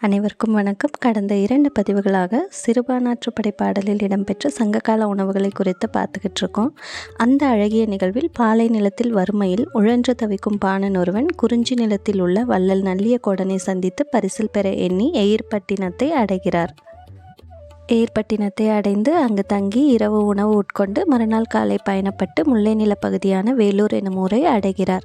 அனைவருக்கும் வணக்கம். கடந்த இரண்டு பதிவுகளாக சிறுபானாற்றுப்படை பாடலில் இடம்பெற்ற சங்ககால உணவுகளை குறித்து பார்த்துக்கிட்டு இருக்கோம். அந்த அழகிய நிகழ்வில் பாலை நிலத்தில் வறுமையில் உழன்று தவிக்கும் பாணன் ஒருவன் குறிஞ்சி நிலத்தில் உள்ள வள்ளல் நல்லிய கோடனை சந்தித்து பரிசில் பெற எண்ணி எயிர்பட்டினத்தை அடைகிறார். எயிர்பட்டினத்தை அடைந்து அங்கு தங்கி இரவு உணவு உட்கொண்டு மறுநாள் காலை பயணப்பட்டு முல்லை நிலப்பகுதியான வேலூர் எனும் ஊரை அடைகிறார்.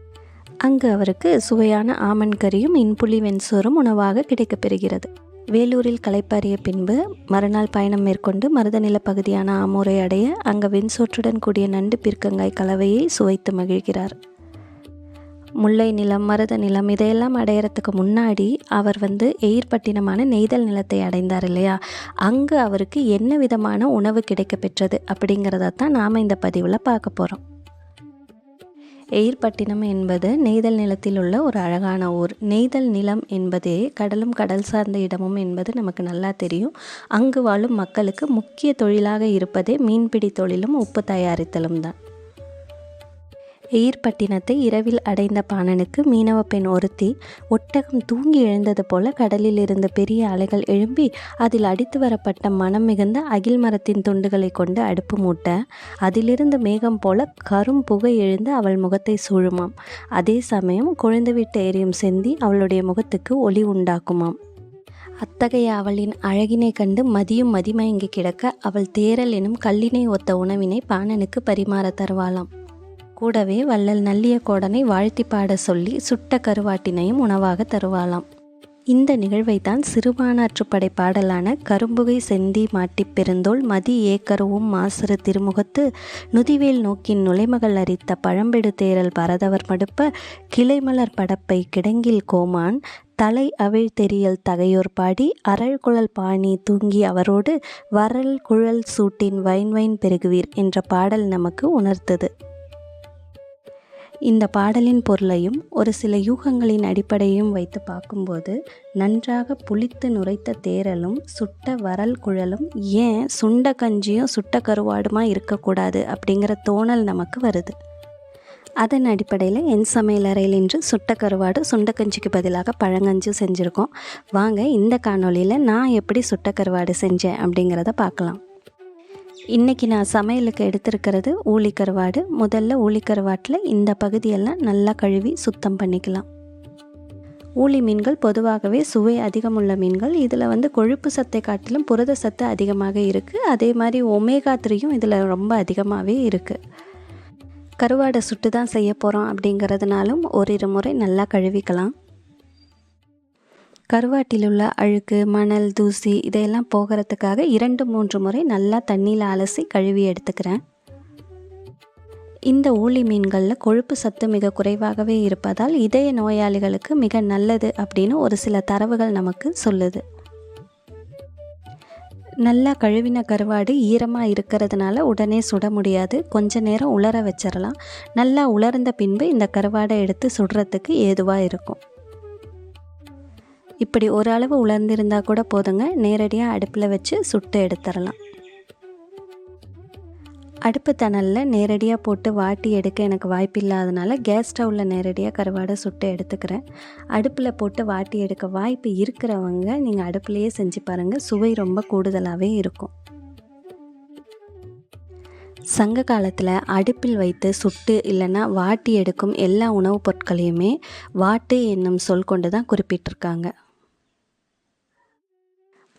அங்கு அவருக்கு சுவையான ஆமன் கறியும் இன்புலி வெண்சோறும் உணவாக கிடைக்கப்பெறுகிறது வேலூரில் களைப்பாறிய பின்பு மறுநாள் பயணம் மேற்கொண்டு மருதநில பகுதியான ஆமூரை அடைய அங்கு வெண்சோற்றுடன் கூடிய நண்டு பிற்கங்காய் கலவையை சுவைத்து மகிழ்கிறார். முல்லை நிலம் மருத நிலம் இதையெல்லாம் அடையிறதுக்கு முன்னாடி அவர் வந்து எயிர்பட்டினமான நெய்தல் நிலத்தை அடைந்தார் இல்லையா? அங்கு அவருக்கு என்ன விதமான உணவு கிடைக்க பெற்றது அப்படிங்கிறத தான் நாம் இந்த பதிவில் பார்க்க போகிறோம் எயிர்பட்டினம் என்பது நெய்தல் நிலத்தில் உள்ள ஒரு அழகான ஊர். நெய்தல் நிலம் என்பதே கடலும் கடல் சார்ந்த இடமும் என்பது நமக்கு நல்லா தெரியும். அங்கு வாழும் மக்களுக்கு முக்கிய தொழிலாக இருப்பதே மீன்பிடி தொழிலும் உப்பு தயாரித்தலும் தான். எயிர்பட்டினத்தை இரவில் அடைந்த பாணனுக்கு மீனவ பெண் ஒருத்தி ஒட்டகம் தூங்கி எழுந்தது போல கடலில் இருந்த பெரிய அலைகள் எழும்பி அதில் அடித்து வரப்பட்ட மனம் மிகுந்த அகில் மரத்தின் துண்டுகளை கொண்டு அடுப்பு மூட்ட அதிலிருந்து மேகம் போல கரும் புகை எழுந்து அவள் முகத்தை சூழுமாம். அதே சமயம் குழந்துவிட்டு எரியும் செந்தி அவளுடைய முகத்துக்கு ஒளி உண்டாக்குமாம். அத்தகைய அவளின் அழகினை கண்டு மதியும் மதிமயங்கி கிடக்க அவள் தேரல் எனும் கல்லினை ஒத்த உணவினை பாணனுக்கு பரிமாற தருவாளாம். கூடவே வள்ளல் நல்லிய கோடனை வாழ்த்தி பாட சொல்லி சுட்ட கருவாட்டினையும் உணவாக தருவாளாம். இந்த நிகழ்வை தான் சிறுபானாற்றுப்படை பாடலான கரும்புகை செந்தி மாட்டிப் பெருந்தோள் மதி ஏக்கருவும் மாசறு திருமுகத்து நுதிவேல் நோக்கின் நுழைமகள் அரித்த பழம்பெடு தேரல் பரதவர் மடுப்ப கிளைமலர் படப்பை கிடங்கில் கோமான் தலை அவிழ் தெரியல் தகையோர் பாடி அரள்குழல் பாணி தூங்கி அவரோடு வரல் குழல் சூட்டின் வைன் வைன் பெருகுவீர் என்ற பாடல் நமக்கு உணர்த்தது. இந்த பாடலின் பொருளையும் ஒரு சில யூகங்களின் அடிப்படையும் வைத்து பார்க்கும்போது நன்றாக புளித்து நுரைத்த தேரலும் சுட்ட வரல் குழலும் ஏன் சுண்ட கஞ்சியும் சுட்ட கருவாடுமா இருக்கக்கூடாது அப்படிங்கிற தோணல் நமக்கு வருது. அதன் அடிப்படையில் என் சமையலறையில் இன்று சுட்ட கருவாடு சுண்டக்கஞ்சிக்கு பதிலாக பழங்கஞ்சி செஞ்சுருக்கோம். வாங்க இந்த காணொலியில் நான் எப்படி சுட்ட கருவாடு செஞ்சேன் அப்படிங்கிறத பார்க்கலாம். இன்றைக்கி நான் சமையலுக்கு எடுத்திருக்கிறது ஊழிக்கருவாடு. முதல்ல ஊழிக்கருவாட்டில் இந்த பகுதியெல்லாம் நல்லா கழுவி சுத்தம் பண்ணிக்கலாம். ஊழி மீன்கள் பொதுவாகவே சுவை அதிகமுள்ள மீன்கள். இதில் வந்து கொழுப்பு சத்தை காட்டிலும் புரத சத்து அதிகமாக இருக்குது அதே மாதிரி ஒமேகா த்ரீயும் இதில் ரொம்ப அதிகமாகவே இருக்குது கருவாடை சுட்டு தான் செய்ய போகிறோம் அப்படிங்கிறதுனாலும் ஓரிரு முறை நல்லா கழுவிக்கலாம். கருவாட்டில் உள்ள அழுக்கு மணல் தூசி இதையெல்லாம் போகிறதுக்காக இரண்டு மூன்று முறை நல்லா தண்ணியில் அலசி கழுவி எடுத்துக்கிறேன். இந்த ஊழி மீன்களில் கொழுப்பு சத்து மிக குறைவாகவே இருப்பதால் இதய நோயாளிகளுக்கு மிக நல்லது அப்படின்னு ஒரு சில தரவுகள் நமக்கு சொல்லுது. நல்லா கழுவின கருவாடு ஈரமாக இருக்கிறதுனால உடனே சுட முடியாது. கொஞ்ச நேரம் உலர வச்சிடலாம் நல்லா உலர்ந்த பின்பு இந்த கருவாடை எடுத்து சுடுறதுக்கு ஏதுவாக இருக்கும். இப்படி ஓரளவு உலர்ந்திருந்தால் கூட போதுங்க. நேரடியாக அடுப்பில் வச்சு சுட்டு எடுத்துடலாம் அடுப்பு தணலில் நேரடியாக போட்டு வாட்டி எடுக்க எனக்கு வாய்ப்பு இல்லாதனால கேஸ் ஸ்டவ்வில் நேரடியாக கருவாடை சுட்டு எடுத்துக்கிறேன். அடுப்பில் போட்டு வாட்டி எடுக்க வாய்ப்பு இருக்கிறவங்க நீங்கள் அடுப்புலையே செஞ்சு பாருங்கள் சுவை ரொம்ப கூடுதலாகவே இருக்கும். சங்க காலத்தில் அடுப்பில் வைத்து சுட்டு இல்லைன்னா வாட்டி எடுக்கும் எல்லா உணவுப் பொருட்களையுமே வாட்டு என்னும் சொல் கொண்டு தான் குறிப்பிட்டிருக்காங்க.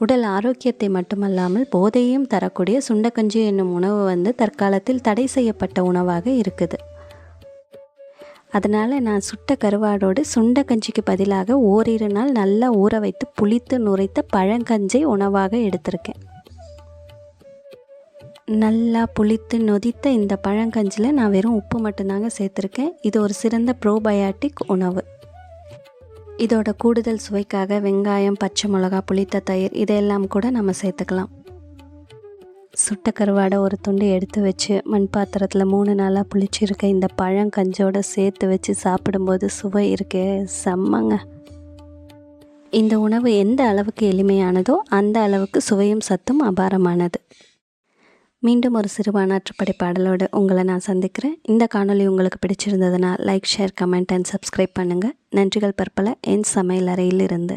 உடல் ஆரோக்கியத்தை மட்டுமல்லாமல் போதையும் தரக்கூடிய சுண்டக்கஞ்சி என்னும் உணவு வந்து தற்காலத்தில் தடை செய்யப்பட்ட உணவாக இருக்குது. அதனால் நான் சுட்ட கருவாடோடு சுண்டக்கஞ்சிக்கு பதிலாக ஓரிரு நாள் நல்லா ஊற வைத்து புளித்து நுரைத்த பழங்கஞ்சை உணவாக எடுத்திருக்கேன். நல்லா புளித்து நொதித்த இந்த பழங்கஞ்சில் நான் வெறும் உப்பு மட்டும்தாங்க சேர்த்துருக்கேன். இது ஒரு சிறந்த ப்ரோபயாட்டிக் உணவு. இதோட கூடுதல் சுவைக்காக வெங்காயம் பச்சை மிளகா புளித்த தயிர் இதையெல்லாம் கூட நம்ம சேர்த்துக்கலாம். சுட்ட கருவாடை ஒரு துண்டு எடுத்து வச்சு மண் பாத்திரத்தில் மூணு நாளாக புளிச்சிருக்க இந்த பழம் கஞ்சோடு சேர்த்து வச்சு சாப்பிடும்போது சுவை இருக்கே செம்மங்க. இந்த உணவு எந்த அளவுக்கு எளிமையானதோ அந்த அளவுக்கு சுவையும் சத்தும் அபாரமானது. மீண்டும் ஒரு சிறுபானாற்றுப்படை பாடலோடு உங்களை நான் சந்திக்கிறேன். இந்த காணொலி உங்களுக்கு பிடிச்சிருந்ததுன்னா like share comment and subscribe பண்ணுங்கள் நன்றிகள் பற்பல. என் சமையல் அறையில் இருந்து